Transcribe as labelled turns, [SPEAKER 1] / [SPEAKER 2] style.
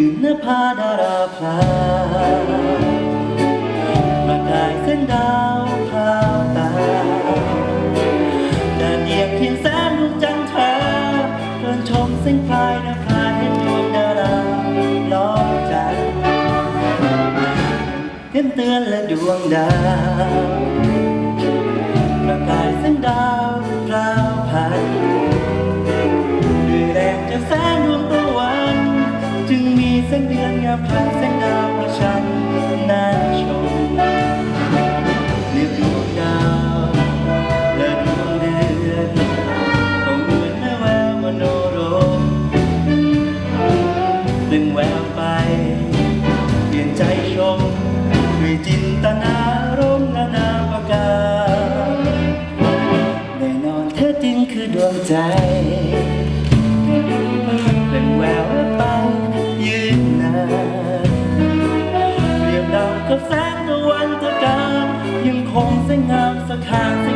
[SPEAKER 1] ื่นื้อพาดาราพาร่ากายเส้นดาวพาตาแต่เดียงเพียงแสนดูกจันทราเดินชมเส้นพายนภาเห็นดวงดาราล้อมจันเห็นเตือนและดวงดาว แสงเดือนงามพลันแสงดาวประชันน่าชมเรียกดวงดาวและดวงเดือนก็เหมือนแม่แววมโนรมดึงแววไป เปลี่ยนใจชมด้วยจินตนารมณ์นานาประการแน่นอนเธอจริงคือดวงใจ กับแสงตะวันตะการยังคงสวยงามสะขานสะ